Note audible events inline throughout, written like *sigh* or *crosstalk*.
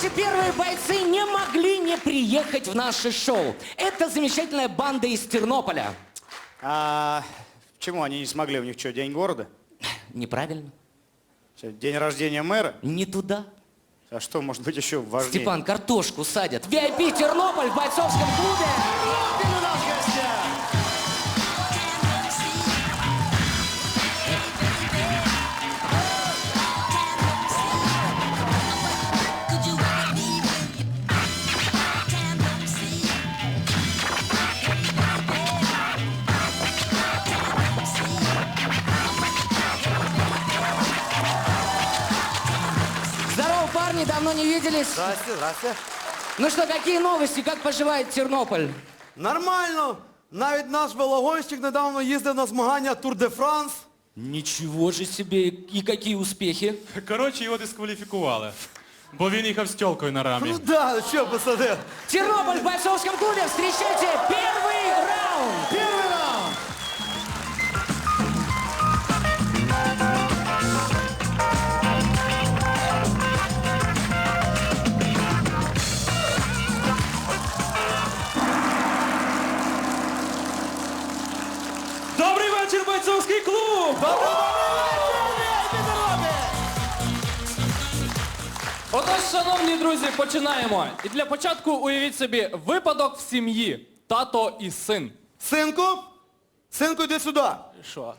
Наши первые бойцы не могли не приехать в наше шоу. Это замечательная банда из Тернополя. А почему они не смогли? У них что, день города? Неправильно. Что, день рождения мэра? Не туда. А что может быть еще важнее? Степан, картошку садят. VIP Тернополь в бойцовском клубе. парни, давно не виделись. Здрасте, здрасте. Ну что, какие новости? Как поживает Тернополь? Нормально. Навіть наш велогонщик недавно їздив на змагання Тур де Франс. Ничего же себе, и какие успехи. Коротше, його дискваліфікували. Бо він їхав з тілкою на рамі. Ну да, що посадив? Тернополь в бойцовском клубе, встречайте первый раунд. Перший Отож, шановні друзі, починаємо. І для початку уявіть собі випадок в сім'ї. Тато і син. Синку, синку, йди сюди. Що?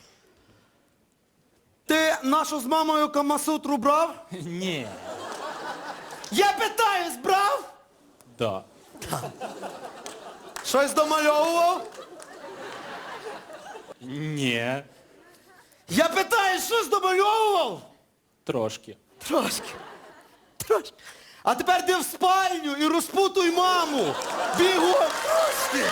Ти нашу з мамою Камасутру брав? Ні. Я питаюсь, брав? Да. Щось домальовував? Ні. Я питаюсь, щось домальовував? Трошки. Трошки. А тепер йди в спальню і розпутуй маму. Бігом. Трошки.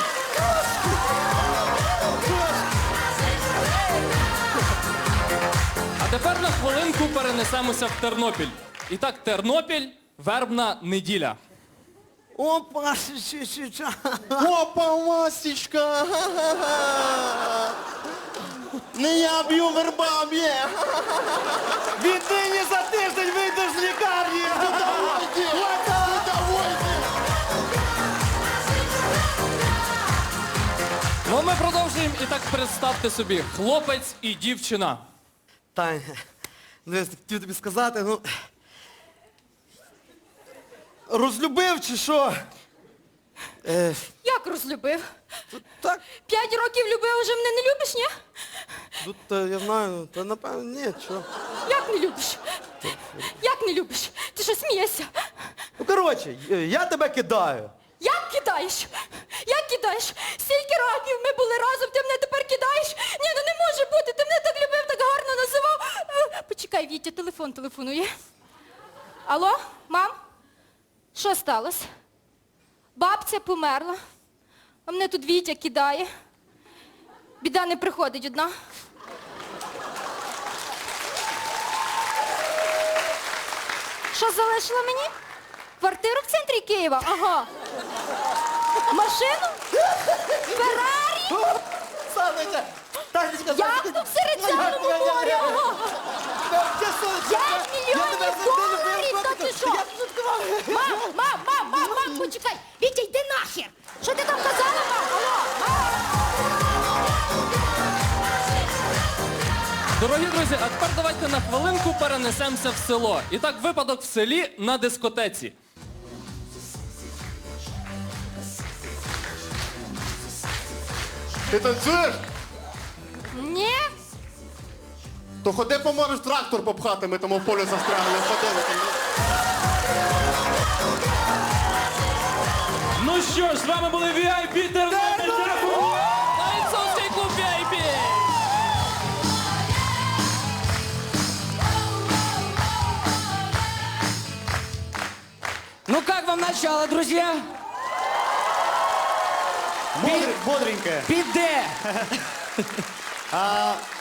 А тепер на хвилинку перенесемося в Тернопіль. І так, Тернопіль, вербна неділя. Опа, ща. Опа, Васечка. Не я б'ю верба б'є. Віднині за тиждень ми продовжуємо. І так представте собі, хлопець і дівчина. Тань, дивись, хотів тобі сказати, ну. Розлюбив чи що? Е, Як розлюбив? так, П'ять років любив, уже мене не любиш, ні? тут е, я знаю, ну, та напевно, ні, що. Як не любиш? Як не любиш? Ти що смієшся? Ну, коротше, е, я тебе кидаю. Як кидаєш? Кидаєш? Стільки років ми були разом, ти мене тепер кидаєш? Ні, ну не може бути, ти мене так любив, так гарно називав. Е, Почекай, Вітя, телефон телефонує. Алло, мам? Що сталося? Бабця померла. А мене тут Вітя кидає. Біда не приходить одна. Що залишила мені? Квартиру в центрі Києва? Ага. Машину? Феррарі? Санечка, Танечка, Яхту в Середземному морі? П'ять мільйонів доларів! Та ти що? Мам, мам, мам, мам, мам, почекай! Вітя, йди нахер! Що ти там казала, мам? Алло, мам! Дорогі друзі, а тепер давайте на хвилинку перенесемося в село. І так, випадок в селі на дискотеці. Ти танцюєш? Ні? То ходи поможеш трактор попхати, ми тому в полі застрягли. Ходили. Ну що ж, з вами були VIP Тернопіль. Дякую! Бойцовський клуб VIP! Ну как вам начало, друзья? Бодр- Бодренько. Піде. *laughs*